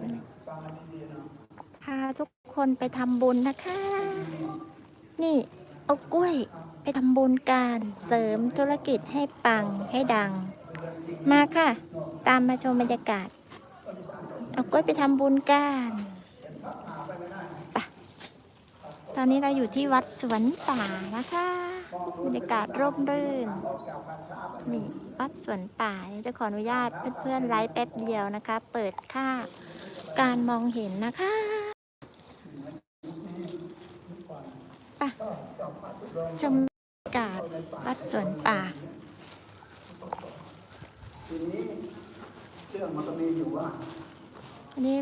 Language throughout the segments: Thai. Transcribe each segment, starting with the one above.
บนึงพาทุกคนไปทำบุญนะคะ นี่เอากล้วยไปทำบุญการเสริมธุรกิจให้ปังให้ดัง มาค่ะ ตามมาชมบรรยากาศ เอากล้วยไปทำบุญกันไปตอนนี้เราอยู่ที่วัดสวนป่านะคะบรรยากาศร่มรื่น นี่วัดสวนป่าจะขออนุญาตเพื่อนๆไลฟ์แป๊บเดียวนะคะ เปิดค่า การมองเห็นนะคะไปชมบรรยากาศวัดสวนป่าทีนี้เรื่องมันก็มีอยู่ว่าอันนี้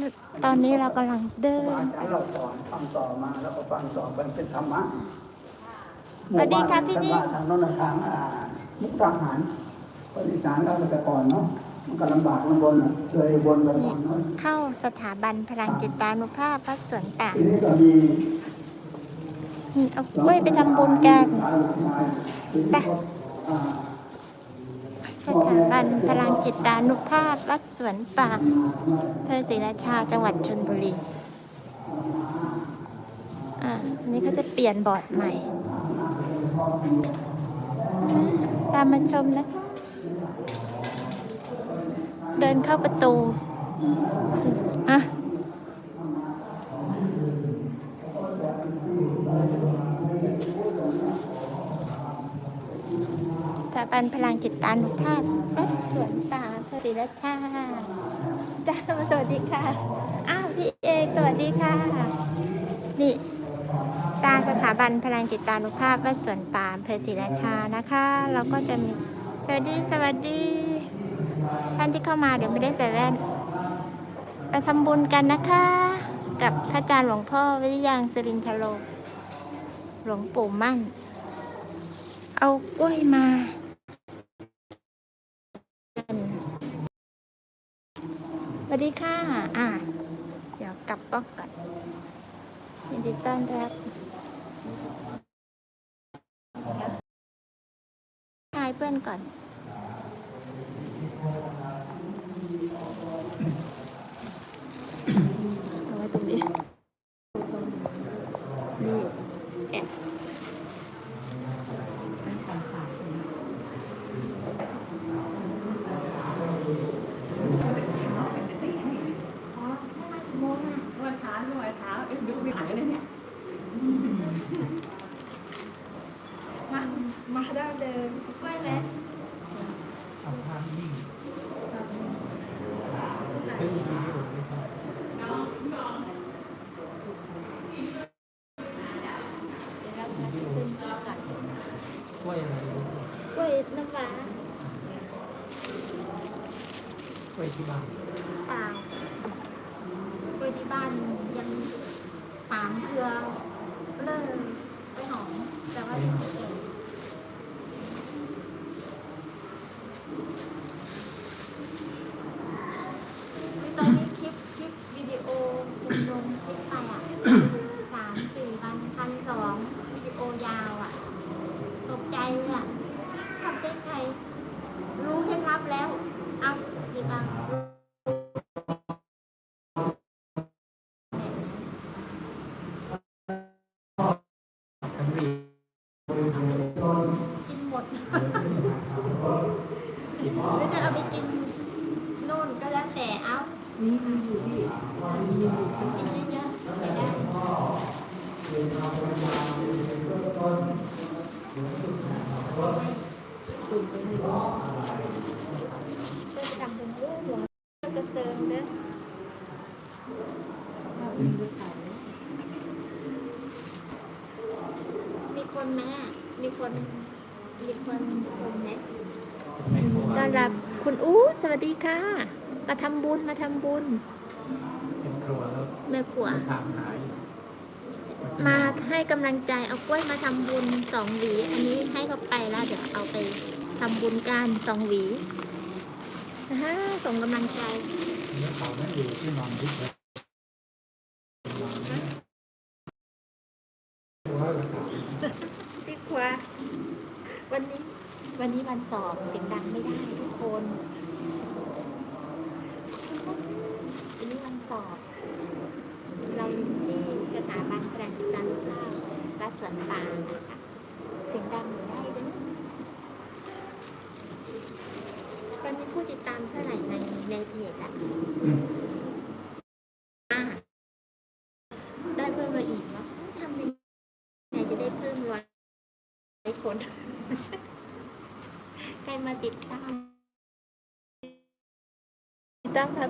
ตอนนี้เรากำลังเดิครูบานอาจารย์เราสอนฟังต่อมาแล้วก็ฟังต่อไปเป็นธรรมะสวัสดีค่ะพี่ดิหมู่บ้านทางโน้นทางอ่ามุกดาหารคนอีสานเราแต่ก่อนเนาะ มันก็ลำบากลำบนอะเคยวนไปก่อนเนาะเข้าสถาบันพลังจิตานุภาพวัดสวนป่าทีนี้ก็มีนี่เอากล้วยไปทำบุญกันไปอ่าสถาบันพลังจิตานุภาพวัดสวนป่าอำเภอศรีราชาจังหวัดชนบุรีอ่าอันนี้เขาจะเปลี่ยนบอร์ดใหม่ ตามมาชมนะคะ เดินเข้าประตูอะสถาบันพลังจิตตานุภาพวัดสวนป่าอำเภอศรีราชาจ้าสวัสดีค่ะ อ้าวพี่เอกสวัสดีค่ะ นี่ ตาสถาบันพลังจิตตานุภาพวัดสวนป่าอำเภอศรีราชานะคะ เราก็จะมี สวัสดีสวัสดี ท่านที่เข้ามาเดี๋ยวไม่ได้ใส่แว่นไปทำบุญกันนะคะ กับพระอาจารย์หลวงพ่อวิริยังสิรินทโล หลวงปู่มั่น เอากล้วยมาสวัสดีค่ะ อะ เดี๋ยวกลับกล้องก่อนยินดีต้อนรับทายเพื่อนก่อน เอาไว้ตรงนี้นี่แอะอ๋อโมงอะเมื่อเช้าเมื่อเช้าเอ๊ะดูไปหายเลยเนี่ย มา มาด้านเดิมกล้วยไหม เอาภาพนิ่ง ก ล้วยอะไรกล้วยน้ำว้ากล้วยที่บ้านเปล่ากล้วยที่บ้านยังสามเครือเลยไม่หอมแต่ว่ายังไม่เก่ กินโน่นก็แล้วแต่เอามีมีอยู่พี่กินเยอะๆจะได้เพื่อทำเป็นรูปหัวกระเซิงเด้อมีไปขายมีคนไหมอะมีคน มีคนชมไหมไม่กลัวต้อนรับ คุณอู้สวัสดีค่ะ มาทำบุญมาทำบุญเป็นครัวแล้วแม่ขวถามหายมาให้กำลังใจเอากล้วยมาทำบุญสองหวี อันนี้ให้เขาไปแล้วเดี๋ยวเอาไปทำบุญกันสองหวีนะฮะส่งกำลังใจเนื้อเขานั่นอยู่ที่นอนที่เดีกว่า วันนี้ วันนี้วันสอบเสียงดังไม่ได้ทุกคนวันนี้วันสอบ เราอยู่ที่สถาบันประดิษฐ์การข้าวรัฐสวนป่านะคะเสียงดังอยู่ได้ด้วยนะตอนนี้ผู้ติดตามเท่าไหร่ในในเพจอะได้เพิ่มมาอีกเนาะทำยังไงจะได้เพิ่มร้อยคน มาติดตั้งติดตั้รับ